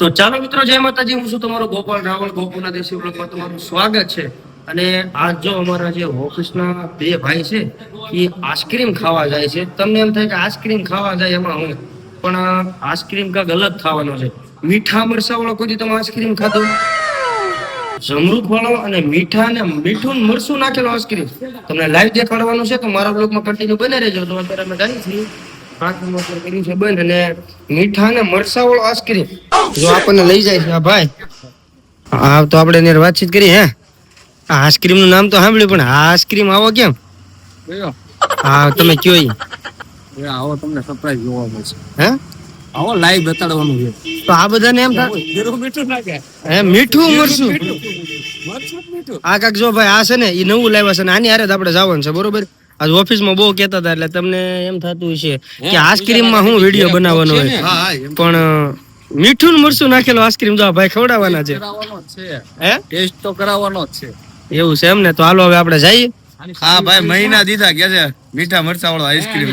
તો ચાલો મિત્રો, જય માતાજી. હું છું તમારો ગોપાલ રાવળ ગોપુના દેશી બ્લોગમાં તમારું સ્વાગત છે. અને આજ જો અમારા જે ઓફિસના બે ભાઈ છે, એ આઈસ્ક્રીમ ખાવા જાય છે. તમને એમ થાય કે આઈસ્ક્રીમ ખાવા જાય એમાં હું. પણ આઈસ્ક્રીમ કાંક અલગ ખાવાનો છે. મીઠા મરસાવાળો કોઈ તમે આઈસ્ક્રીમ ખાધો? જમરૂખ વાળો અને મીઠા અને મીઠું મરસું નાખેલો આઈસ્ક્રીમ. તમને લાઈવ દેખાડવાનું છે, તો મારા બ્લોગમાં કન્ટિન્યુ બને રહેજો. તો અત્યારે અમે જઈએ છીએ. છે બંધ અને મીઠા વાળો આઈસ્ક્રીમ જો આપણને લઈ જાય છે આ ભાઈ. હા તો આપણે એને વાતચીત કરી હે? આ આઈસ્ક્રીમનું નામ તો સાંભળ્યું પણ આ આઈસ્ક્રીમ આવો કેમ? હા તમે કયો. આવો તમને સરપ્રાઈઝ જોવા મળશે. હે? આવો લાઈવ બતાડવાનું છે. તો આ બધાને એમ થાય મીઠું નાખે. હે મીઠું મરચું? મીઠું. આ કાક જો ભાઈ આ છે ને એ નવું લાવ્યા છે ને આની હારે જ આપણે જવાનું છે બરોબર? આજ ઓફિસમાં બહુ કહેતા હતા એટલે તમને એમ થતું હશે કે આઈસ્ક્રીમમાં હું વીડિયો બનાવવાનો હોય. હા હા એમ પણ મીઠું મરચું નાખેલો આઈસ્ક્રીમ જો ભાઈ ખવડાવવાના છે. છે. હે? ટેસ્ટ તો કરાવવાનો જ છે. એવું છે એમ ને? તો હાલો હવે આપણે જઈએ. હા ભાઈ મહિના દીધા કે છે મીઠા મરચા વાળો આઈસ્ક્રીમ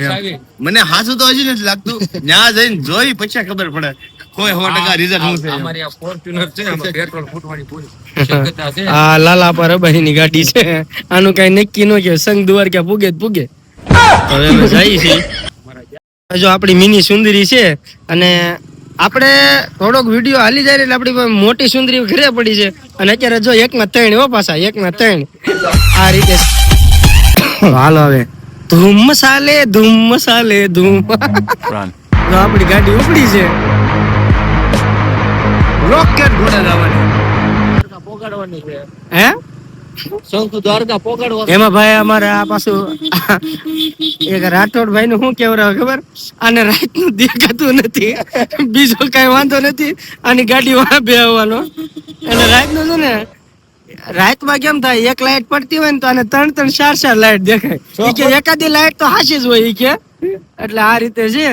મને હાસું તો હજી નથી લાગતું. ત્યાં જઈને જોઈ પછી ખબર પડે. કોઈ સો ટકા રિઝલ્ટ શું છે અમારી આ ફોર્ચ્યુનર છે એમાં પેટ્રોલ ફૂટવાની પૂરી શક્યતા છે. આ લાલા પર રબાઈની ગાડી છે. આનું કઈ નક્કી ન કે સંગ દ્વારકા પૂગે ભૂગે પૂગે. હવે અમે જઈએ છીએ. જો આપણી મિની સુંદરી છે અને આપણે થોડોક વીડિયો હાલી જાય એટલે આપણી મોટી સુંદરી ઘરે પડી છે. અને અત્યારે જો એકમાં ત્રણ હો પાછા એકમાં ત્રણ. આ રીતે. હાલો હવે. ધૂમ મસાલે ધૂમ મસાલે ધૂમ. આપણી ગાડી ઉપડી છે. રોકેટ ઘોડે જવાની પોગાડવાની છે. હે? શંકુ દ્વારકા પોગાડવાનું. એમાં ભાઈ અમારે આ પાછું એક રાઠોડ ભાઈ નું શું કેવરાવે ખબર? આને રાતનું દેખાતું નથી. બીજો કઈ વાંધો નથી. આની ગાડી વાં બે આવવાનો. એટલે રાતનું છે ને રાતમાં કેમ થાય? એક લાઈટ પડતી હોય ને તો આને ત્રણ ત્રણ ચાર ચાર લાઈટ દેખાય. કે એકાદી લાઈટ તો હાસી જ હોય ઈ કે. એટલે આ રીતે છે.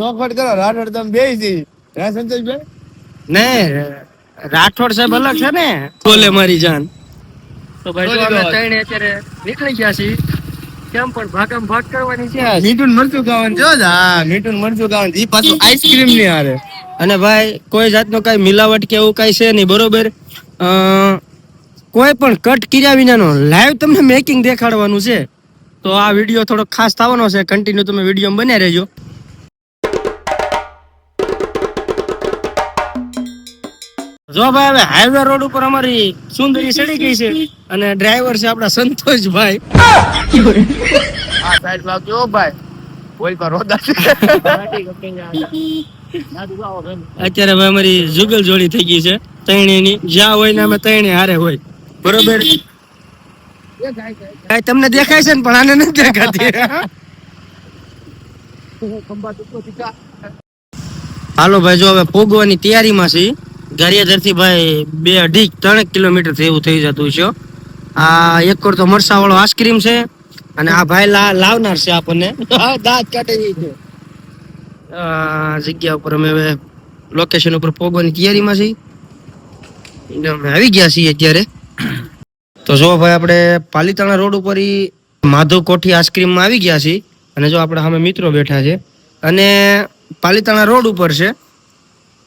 ચોખવટ કરો રાઠોડ તમે બે હે સંતોષભાઈ? ને રાઠોડ સાહેબ અલગ છે ને? બોલે મારી જાન. તો ભાઈ અમે ત્રણ અત્યારે નીકળી ગયા છીએ કેમ પણ ભાગમ ભાગ કરવાની છે. મીઠું મરચું ખાવાનું. જો હા મીઠું ને મરચું ખાવાનું. ઈ પાછું આઈસ્ક્રીમની હારે. અને ભાઈ કોઈ જાતનો કઈ મિલાવટ કે એવું કઈ છે નહીં બરોબર? અ, કોઈ પણ કટ કર્યા વિનાનો લાઈવ તમને મેકિંગ દેખાડવાનું છે. તો આ વીડિયો થોડો ખાસ થવાનો છે. કન્ટિન્યુ તમે વીડિયો બન્યા રહેજો. જો ભાઈ હવે હાઈવે રોડ ઉપર અમારી સુંદરી ચડી ગઈ છે અને ડ્રાઈવર છે આપણા સંતોષભાઈ. આ સાઈડ જો ભાઈ. બોલ પર રોદા અત્યારે ભાઈ અમારી જુગલ જોડી થઈ ગઈ છે તૈણીની જ્યાં હોય ને અમે તૈણી હારે હોય. બરોબર? તમને દેખાય છે ને પણ આને નથી દેખાતી. હાલો ભાઈ જો હવે પોગવાની તૈયારીમાં છે ગારિયાધરથી ભાઈ બે અઢી ત્રણ કિલોમીટરથી એવું થઈ જતું છે. આ એક કોર તો મરસાવાળો આઈસ્ક્રીમ છે અને આ ભાઈ લાવનાર છે આપણને. દાંત કાઢે છે આ જગ્યા ઉપર અમે હવે લોકેશન ઉપર પહોંચવાની તૈયારીમાં છીએ. અમે આવી ગયા છીએ અત્યારે. તો જો ભાઈ આપણે પાલીતાણા રોડ ઉપર ઈ માધવ કોઠી આઈસ્ક્રીમમાં આવી ગયા છીએ. અને જો આપણે સામે મિત્રો બેઠા છે. અને પાલીતાણા રોડ ઉપર છે.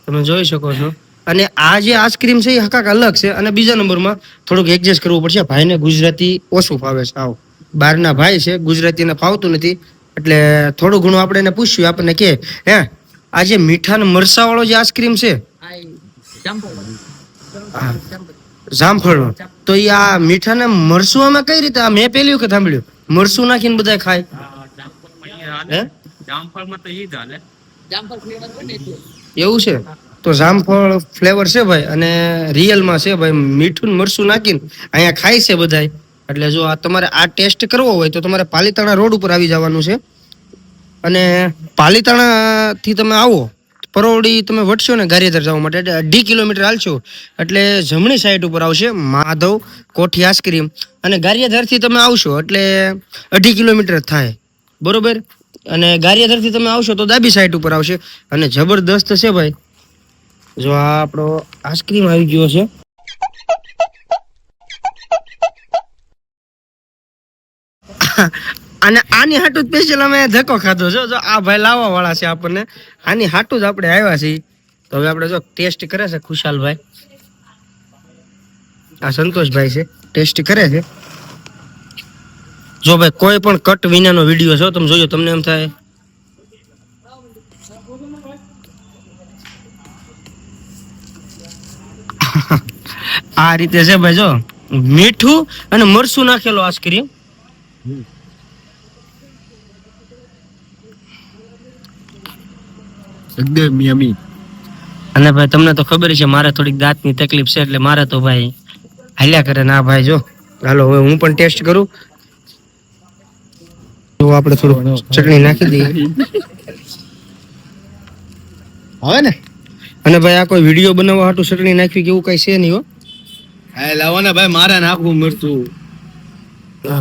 તમે જોઈ શકો છો. અને આ જે આઈસ્ક્રીમ છે એ હકાક અલગ છે. અને બીજા નંબરમાં થોડુંક એડજસ્ટ કરવું પડશે. ભાઈને ગુજરાતી ઓછું ફાવે છે. આવ. બહારના ભાઈ છે ગુજરાતીને ફાવતું નથી. એટલે થોડું ઘણું આપણે એને પૂછ્યું. આપણને કે હે આ જે મીઠા ને મરસા વાળો જે આઈસ્ક્રીમ છે? જામફળ તો એ આ મીઠા ને મરસું આમાં કઈ રીતે? આ મેં પેલી વખત સાંભળ્યું. મરસું નાખીને બધા ખાય. હે? જામફળમાં તો ઈ જ હાલે. એવું છે? તો જામફળ ફ્લેવર છે ભાઈ, અને રિયલમાં છે ભાઈ, મીઠું મરસું નાખીને અહીંયા ખાય છે બધાય. એટલે જો આ તમારે આ ટેસ્ટ કરવો હોય તો તમારે પાલીતાણા રોડ ઉપર આવી જવાનું છે. અને પાલીતાણાથી તમે આવો, પરોડી તમે વટશો ને ગારિયાધર જવા માટે અઢી કિલોમીટર હાલશો. એટલે જમણી સાઈડ ઉપર આવશે માધવ કોઠી આઈસ્ક્રીમ અને ગારિયાધરથી તમે આવશો, એટલે અઢી કિલોમીટર થાય. બરોબર? અને ગારિયાધરથી તમે આવશો તો ડાબી સાઈડ ઉપર આવશે. અને જબરદસ્ત છે ભાઈ જો આ આપણો આઈસ્ક્રીમ આવી ગયો છે. અને આની હાટું સ્પેશિયલ અમે ધક્કો ખાધો છો. જો આ ભાઈ લાવવા વાળા છે આપણને. આની હાટું જ આપણે આવ્યા છીએ. તો હવે આપણે જો ટેસ્ટ કરે છે ખુશાલભાઈ. આ સંતોષભાઈ છે. ટેસ્ટ કરે છે. જો ભાઈ કોઈ પણ કટ વિનાનો વીડિયો છો, તમે જોયો તમને એમ થાય. આ રીતે છે ભાઈ જો મીઠું અને મરસું નાખેલો આઈસ્ક્રીમ. એકદમ યમી. અને ભાઈ તમને તો ખબર છે મારે થોડીક દાંતની તકલીફ છે એટલે મારે તો ભાઈ હાલ્યા કરે. ના ભાઈ જો હાલો હવે હું પણ ટેસ્ટ કરું. તો આપણે થોડું ચટણી નાખી દઈએ. હવે ને? અને ભાઈ આ કોઈ વીડિયો બનાવવા હાટું ચટણી નાખવી કે એવું કઈ છે નહીં હો. હા લાવો ને ભાઈ મારે નાખવું મરતું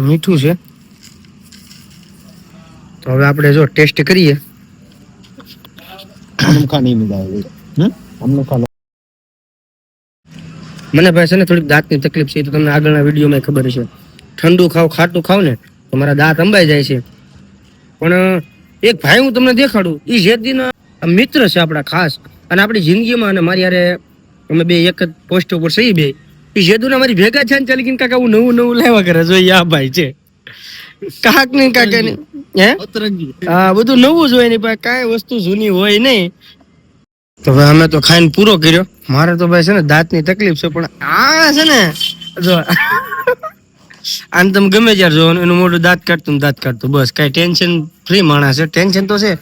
મીઠું છે. તો હવે આપણે જો ટેસ્ટ કરીએ. મને ભાઈ છે ને થોડીક દાંતની તકલીફ છે તો તમને આગળના વિડીયોમાં ખબર છે ઠંડુ ખાવ ખાટું ખાવ ને તો મારા દાંત અંબાઈ જાય છે. પણ એક ભાઈ હું તમને દેખાડું એ જેદીના મિત્ર છે આપણા ખાસ. અને આપણી જિંદગીમાં અને મારી યારે અમે બે એક જ પોસ્ટ ઉપર સહી બે. જેદુના મારી ભેગા છે ને ચાલી ગઈ કાકા હું નવું નવું લેવા કરે. જોઈએ આ ભાઈ છે. કાક ને કાકા ને હે? હા બધું નવું જ હોય ને ભાઈ કાંઈ વસ્તુ જૂની હોય નહીં. તો ભાઈ અમે તો ખાઈને પૂરો કર્યો. મારે તો ભાઈ છે ને દાંતની તકલીફ છે પણ આ છે ને જો. આને તમે ગમે ત્યારે જોવો એનું મોટું દાંત કાઢતું ને દાંત કાઢતું. બસ કઈ ટેન્શન ફ્રી માણસ છે. ટેન્શન તો છે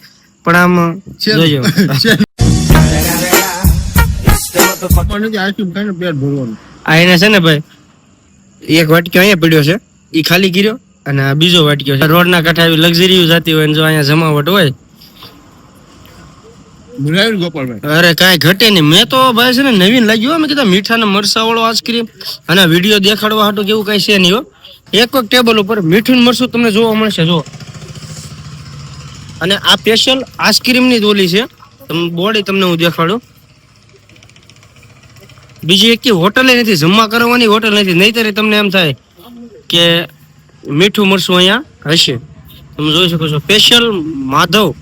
પણ આમ જોજો. આ એને છે ને ભાઈ એક વાટક્યો અહીંયા પડ્યો છે એ ખાલી કર્યો અને આ બીજો વાટક્યો છે. રોડના કાંઠા આવી લક્ઝરી જતી હોય ને જો અહીંયા જમાવટ હોય. અરે કાંઈ ઘટે નહીં. મેં તો ભાઈ છે ને નવીન લાગ્યું. મેં કીધા મીઠા ને મરસા વાળો આઈસ્ક્રીમ અને વીડિયો દેખાડવા હાટું કેવું કઈ છે નહીં હો. એક વખત ટેબલ ઉપર મીઠું મરસું તમને જોવા મળશે જો અને આ સ્પેશિયલ આઈસ્ક્રીમની જ ઓલી છે. બોડી તમને હું દેખાડું. બીજી એક હોટલે નથી, જમવા કરવાની હોટલ નથી. નહીતર તમને એમ થાય કે મીઠું મરસું અહીંયા હશે. તમે જોઈ શકો છો સ્પેશિયલ માધવ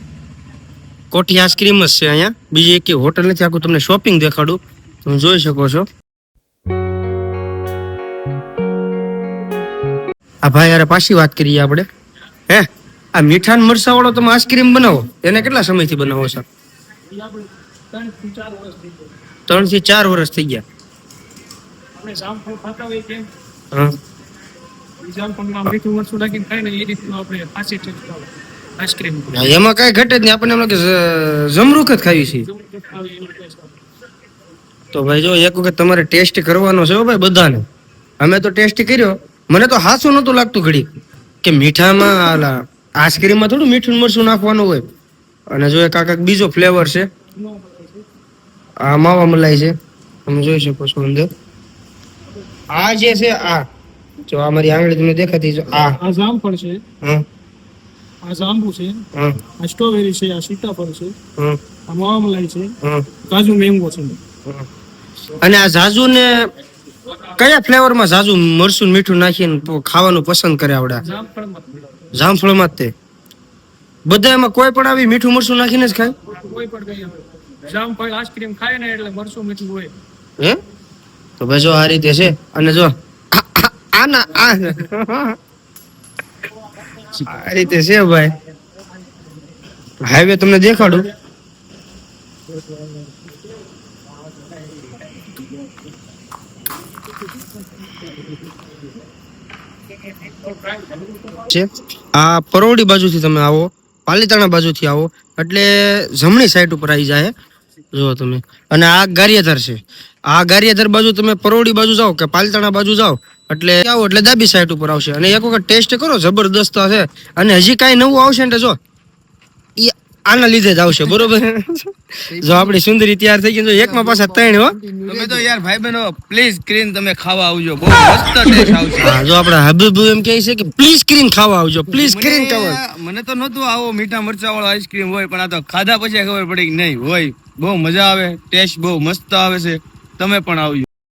કોઠી આઈસ્ક્રીમ જ છે અહીંયા. બીજી એક હોટલ નથી, આખું તમને શોપિંગ દેખાડું. તમે જોઈ શકો છો. આ ભાઈ યાર પાછી વાત કરીએ આપણે. હે, આ મીઠાન મરસા વાળો તમે આઈસ્ક્રીમ બનાવો. એને કેટલા સમયથી બનાવો છો? ત્રણથી ચાર વર્ષ થઈ ગયા. એમાં કઈ ઘટે જ નહીં. આપણને એમ લાગે જમરૂખ જ ખાવી છે. તો ભાઈ જો એક વખત તમારે ટેસ્ટ કરવાનો છે ભાઈ બધાને. અમે તો ટેસ્ટ કર્યો. મને તો હાસું નતું લાગતું ઘડી કે મીઠામાં આલા આઈસ્ક્રીમમાં થોડું મીઠું મરચું નાખવાનું હોય. અને જો એક આ બીજો ફ્લેવર છે. આ માવા મલાઈ છે. તમે જોઈ શકો છો અંદર. આ જે છે આ. જો આ મારી આંગળી તમને દેખાતી છે આ. આ જામફળ છે. હા. આ જાંબુ છે. હા. આ સ્ટ્રોબેરી છે આ સીતાફળ છે. હા. આ મામલાઈ છે. હા. કાજુ મેંગો છે. અને આ જાજુ ને કયા ફ્લેવરમાં ઝાઝુ મરચું મીઠું નાખીને ખાવાનું પસંદ કરે આવડે? જામફળમાં જ તે. બધા એમાં કોઈ પણ આવી મીઠું મરચું નાખીને જ ખાય? કોઈ પણ કઈ જામફળ આઈસ્ક્રીમ ખાય ને એટલે મરચું મીઠું હોય. હે? તો ભાઈ જો આ રીતે છે, અને જો આ ના, આ આ રીતે છે ભાઈ. હાઈવે તમને દેખાડું. છે. આ પરોડી બાજુથી તમે આવો, પાલીતાણા બાજુથી આવો, એટલે જમણી સાઈડ ઉપર આવી જાય. જો તમે. અને આ ગારિયાધર છે. આ ગારિયાધર બાજુ તમે પરોડી બાજુ જાઓ કે પાલતાણા બાજુ જાઓ એટલે આવો એટલે ડાબી સાઈડ ઉપર આવશે. અને એક વખત ટેસ્ટ કરો જબરદસ્ત છે. અને હજી કાંઈ નવું આવશે ને જો ઈ આના લીધે જ આવશે બરોબર? જો આપણી સુંદરી તૈયાર થઈ ગઈ તો એકમાં પાછા ત્રણ હો. તમે તો યાર ભાઈ બહેનો પ્લીઝ ક્રીમ તમે ખાવા આવજો. બહુ મસ્ત ટેસ્ટ આવશે. હા જો આપણા હબીબ એમ કહે છે કે પ્લીઝ ક્રીમ ખાવા આવજો પ્લીઝ ક્રીમ ખાવા. મને- મને તો નહોતું આવો મીઠા મરચા વાળો આઈસ્ક્રીમ હોય પણ આ તો ખાધા પછી ખબર પડી કે નહીં હોય. બહુ મજા આવે ટેસ્ટ બહુ મસ્ત આવે છે. તમે પણ આવજો.